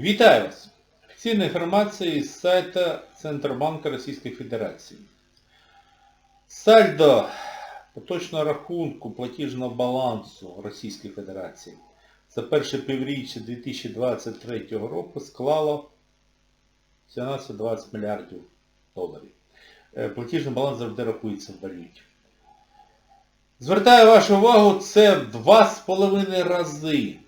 Вітаю вас! Офіційна інформація із сайта Центробанку Російської Федерації. Сальдо поточного рахунку платіжного балансу Російської Федерації за перше півріччя 2023 року склало 17-20 мільярдів доларів. Е, Платіжний баланс завжди рахується в валюті. Звертаю вашу увагу, це в два з половиною рази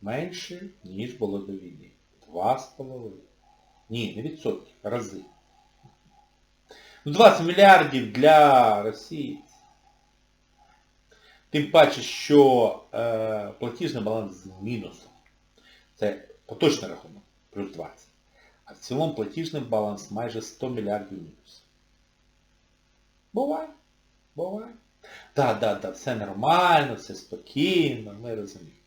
менше, ніж було до війни. Два з половиною. Ні, не відсотки, рази. Ну, 20 мільярдів для Росії. Тим паче, що е, платіжний баланс з мінусом. Це поточний рахунок, плюс 20. А в цілому платіжний баланс майже 100 мільярдів мінус. Буває. Буває. Так, так, так, все нормально, все спокійно, ми розуміємо.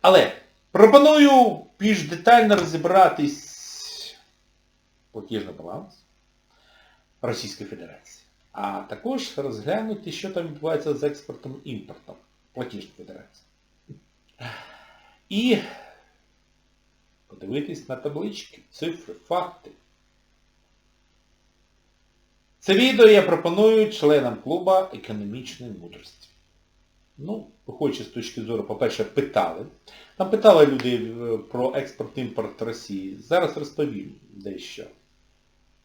Але пропоную більш детально розібратись платіжний баланс Російської Федерації. А також розглянути, що там відбувається з експортом і імпортом платіжної Федерації. І подивитись на таблички, цифри, факти. Це відео я пропоную членам клуба економічної мудрості. Ну, виходячи з точки зору, по-перше, питали. Там питали люди е, про експорт-імпорт Росії. Зараз розповім дещо.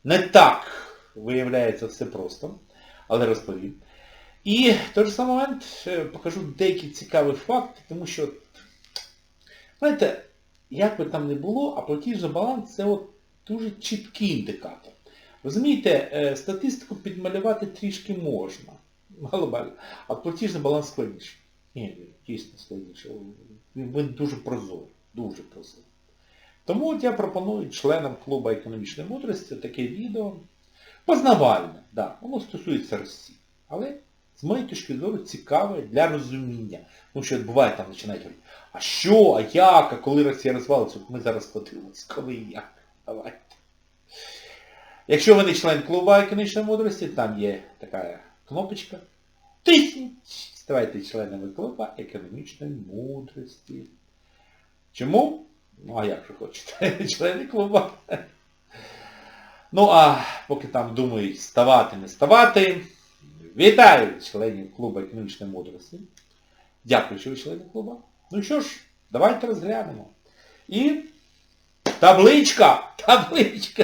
Не так виявляється все просто, але розповім. І в той же самий момент е, покажу деякі цікаві факти, тому що, знаєте, як би там не було, а платіжний баланс це от дуже чіткий індикатор. Розумієте, е, статистику підмалювати трішки можна. Глобально. А платіжний баланс складніше. Ні, дійсно складніше. Він, дуже прозорий. Дуже прозорий. Тому от я пропоную членам клубу економічної мудрості таке відео. Познавальне, да, воно стосується Росії. Але з моєї точки зору цікаве для розуміння. Тому що буває там починають говорити, а що, а як, а коли Росія розвалиться, ми зараз подивимося, коли і як. Давайте. Якщо ви не член клубу економічної мудрості, там є така кнопочка. Тисніть! Ставайте членами клубу економічної мудрості. Чому? Ну, а як же хочете? Члени клубу. Ну, а поки там думають ставати, не ставати, вітаю членів клубу економічної мудрості. Дякую, що ви члени клубу. Ну що ж, давайте розглянемо. І табличка! Табличка!